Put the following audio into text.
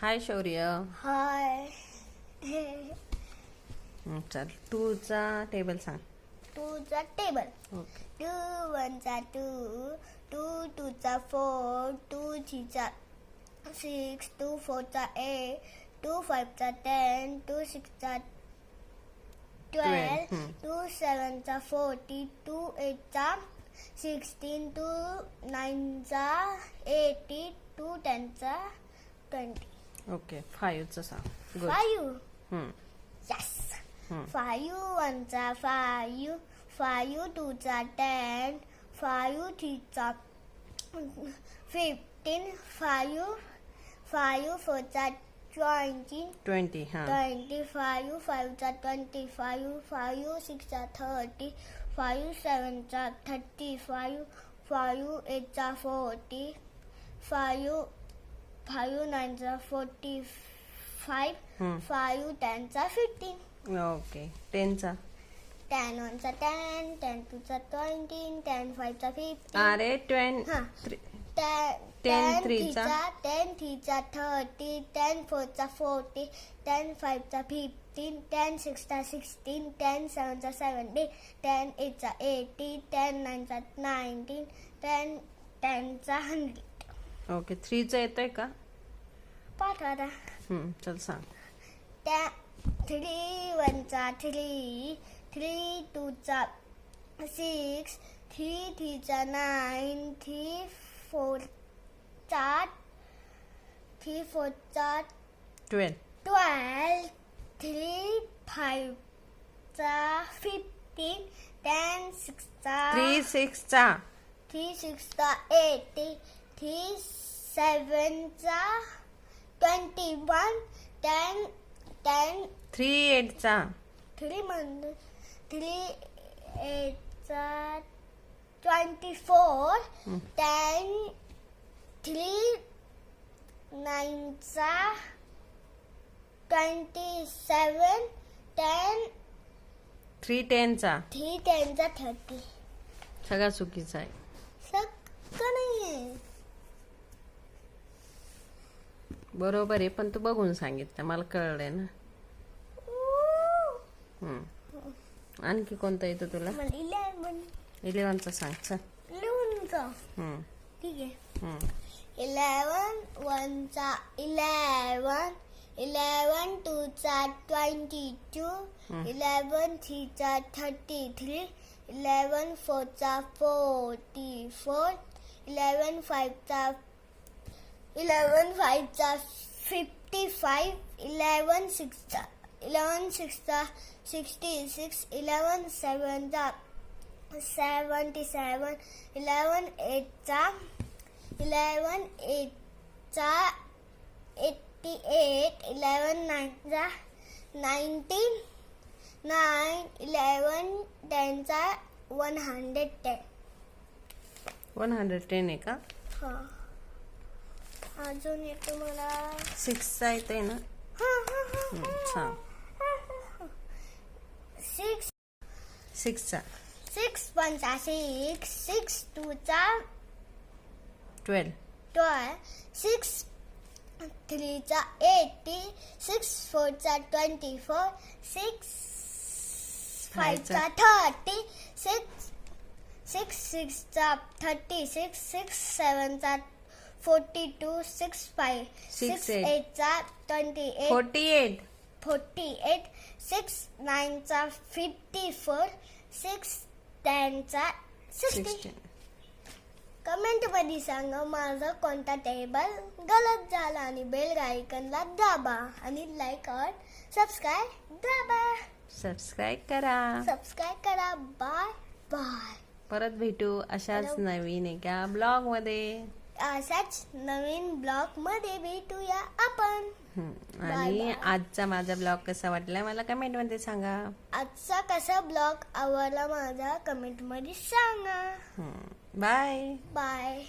हाय शौर्य. हाय. चल. टूचा टेबल सांग. टूचा टेबल टू वनचा टू टू टूचा फोर टू थ्रीचा सिक्स टू फोरचा एट टू फाईव्हचा टेन टू सिक्सचा ट्वेल्व. टू सेवनचा फोर्टी टू एटचा सिक्स्टीन टू नाईनचा एटी टू टेनचा ट्वेंटी ఓకే ఫైవ్ వచ్చేసా five yes five one five five two ten five three fifteen five five four twenty twenty twenty five five twenty five five six thirty five seven thirty five five eight forty five five eightचा forty, five, five nineचा forty five, हं, five tenचा fifteen. Okay टेनचा ten वनचा ten ten टूचा twenty ten फाईव्हचा fifty अरे ट्वेन हा. थ्री- टेन थ्रीचा? टेन थ्रीचा थर्टी टेन फोरचा फोर्टी टेन फाईव्हचा फिफ्टीन टेन सिक्सचा सिक्स्टीन टेन सेवनचा सेवन्टीन टेन एटचा एटी टेन नाईनचा नाईन्टीन टेन टेनचा हंड्रेड ओके थ्रीचं येतोय का? पाठ आता. हं, चल सांग. त्या थ्री वनचा थ्री थ्री टूचा सिक्स थ्री थ्रीचा नाईन थ्री फोरचा थ्री फोरचा ट्वेल्व ट्वेल्व थ्री फाईव्हचा फिफ्टीन टेन सिक्सचा थ्री सिक्सचा थ्री सिक्सचा eighty three सेवनचा twenty one ten ten. Three एटचा. Three month three एटचा ट्वेंटी फोर. टेन थ्री नाईनचा ट्वेंटी सेवन टेन. थ्री टेनचा. थ्री टेनचा थर्टी. सगळा चुकीचा आहे. सगळं नाही आहे. बरोबर आहे पण तू बघून सांगितलं मला कळलंय ना. आणखी कोणता येतो तुला? इलेव्हनचा सांग चल. इलेवनचा हं, ठीक आहे. इलेवन वनचा इलेवन इलेवन टूचा ट्वेंटी टू. इलेवन थ्रीचा थर्टी थ्री इलेवन फोरचा फोर्टी फोर इलेवन फाईव्हचा इलेवन फाईव्हचा फिफ्टी फाईव्ह इलेवन सिक्सचा इलेवन सिक्सचा सिक्स्टी सिक्स इलेवन सेवनचा सेवन्टी सेवन इलेवन एटचा इलेवन एटचा एट्टी एट इलेवन नाईनचा nineteen nine eleven टेनचा one hundred ten one hundred ten आहे का? हां. अजून एक तुम्हाला सिक्सचा येतोय ना? सांग सिक्स सिक्सचा सिक्स वनचा सिक्स सिक्स टूचा ट्वेल्व ट्वेल्व सिक्स थ्रीचा एटी सिक्स फोरचा ट्वेंटी फोर सिक्स फाईव्हचा थर्टी सिक्स सिक्स सिक्सचा thirty six six सेवनचा forty two six five Six six. एटचा twenty eight. Forty eight. Forty eight six नाईनचा fifty four six टेनचा sixty. Sixteen कमेंटमध्ये सांगा माझा कोणता table गलत झाला आणि बेल आयकनला दाबा आणि लाईक और सबस्क्राईब दाबा. सबस्क्राईब करा. सबस्क्राईब करा. बाय बाय परत भेटू अशाच. नवीन एका ब्लॉगमध्ये असाच नवीन ब्लॉगमध्ये भेटूया आपण. आणि. आजचा माझा ब्लॉग कसा वाटला मला कमेंटमध्ये सांगा. आजचा कसा ब्लॉग आवडला माझा कमेंटमध्ये सांगा बाय बाय